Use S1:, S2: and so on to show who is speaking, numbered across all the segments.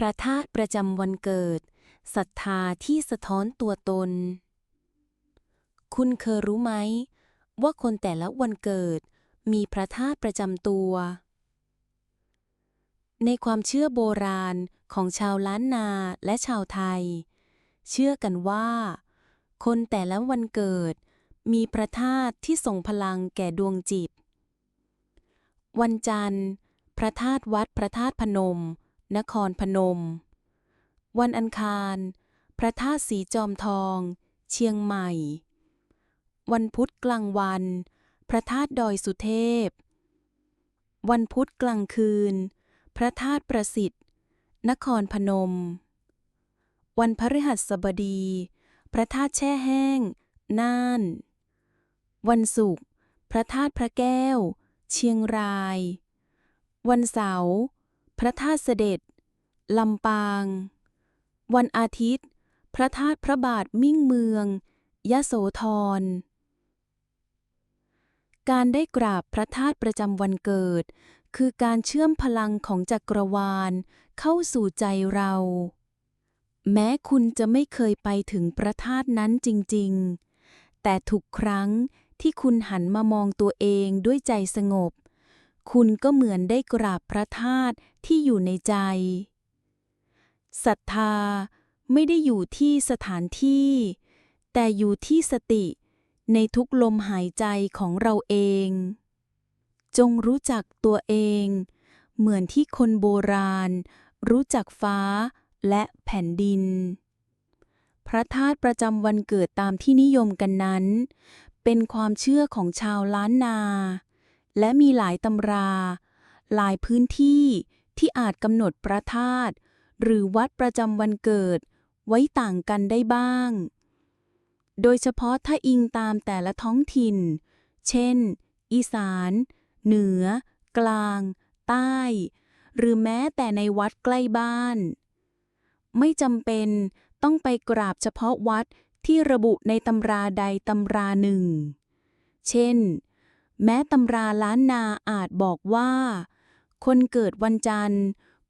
S1: พระธาตุประจำวันเกิดศรัทธาที่สะท้อนตัวตน คุณเคยรู้ไหม ว่าคนแต่ละวันเกิดมีพระธาตุประจำตัว ในความเชื่อโบราณของชาวล้านนาและชาวไทย เชื่อกันว่า คนแต่ละวันเกิดมีพระธาตุที่ส่งพลังแก่ดวงจิต วันจันทร์ พระธาตุวัดพระธาตุพนม นครพนม วันอังคาร พระธาตุสีจอมทอง เชียงใหม่ วันพุธกลางวัน พระธาตุดอยสุเทพ วันพุธกลางคืน พระธาตุประสิทธิ์ นครพนม วันพฤหัสบดี พระธาตุแช่แห้ง น่าน วันศุกร์ พระธาตุพระแก้ว เชียงราย วันเสาร์ พระธาตุเสด็จ ลำปาง วันอาทิตย์ พระธาตุพระบาทมิ่งเมือง ยะโสธร การได้กราบพระธาตุประจำวันเกิด คือการเชื่อมพลังของจักรวาลเข้าสู่ใจเรา แม้คุณจะไม่เคยไปถึงพระธาตุนั้นจริง ๆ แต่ทุกครั้งที่คุณหันมามองตัวเองด้วยใจสงบ คุณก็เหมือนได้กราบพระธาตุที่อยู่ในใจ ศรัทธาไม่ได้อยู่ที่สถานที่ แต่อยู่ที่สติในทุกลมหายใจของเราเอง จงรู้จักตัวเอง เหมือนที่คนโบราณ รู้จักฟ้าและแผ่นดิน พระธาตุประจำวันเกิดตามที่นิยมกันนั้น เป็นความเชื่อของชาวล้านนา และมีหลายตำรา หลายพื้นที่ที่อาจกำหนดพระธาตุหรือวัดประจำวันเกิดไว้ต่างกันได้บ้าง โดยเฉพาะถ้าอิงตามแต่ละท้องถิ่น เช่น อีสาน เหนือ กลาง ใต้ หรือแม้แต่ในวัดใกล้บ้าน ไม่จำเป็นต้องไปกราบเฉพาะวัดที่ระบุในตำราใดตำราหนึ่ง เช่น แม้ตำราล้านนาอาจบอกว่า คนเกิดวันจันทร์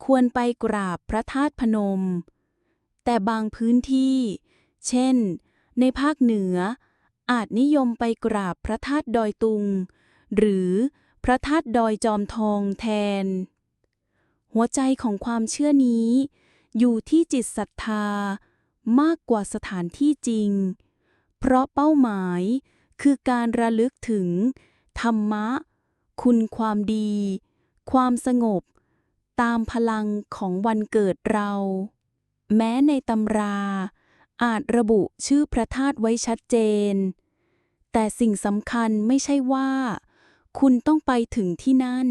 S1: ควรไปกราบพระธาตุพนม แต่บางพื้นที่ เช่น ในภาคเหนือ อาจนิยมไปกราบพระธาตุดอยตุง หรือพระธาตุดอยจอมทองแทน หัวใจของความเชื่อนี้ อยู่ที่จิตศรัทธามากกว่าสถานที่จริง เพราะเป้าหมายคือการระลึกถึง ธรรมะ คุณความดี ความสงบ ตามพลังของวันเกิดเรา แม้ในตำรา อาจระบุชื่อพระธาตุไว้ชัดเจน แต่สิ่งสำคัญไม่ใช่ว่า คุณต้องไปถึงที่นั่น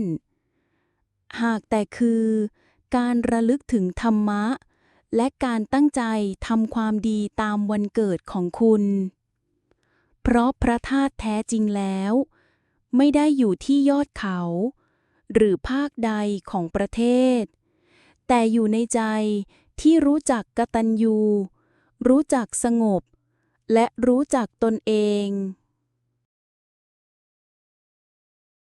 S1: หากแต่คือการระลึกถึงธรรมะ และการตั้งใจทำความดีตามวันเกิดของคุณ เพราะพระธาตุแท้จริงแล้ว ไม่ได้อยู่ที่ยอดเขา หรือภาคใดของประเทศ แต่อยู่ในใจที่รู้จักกตัญญู รู้จักสงบ และรู้จักตนเอง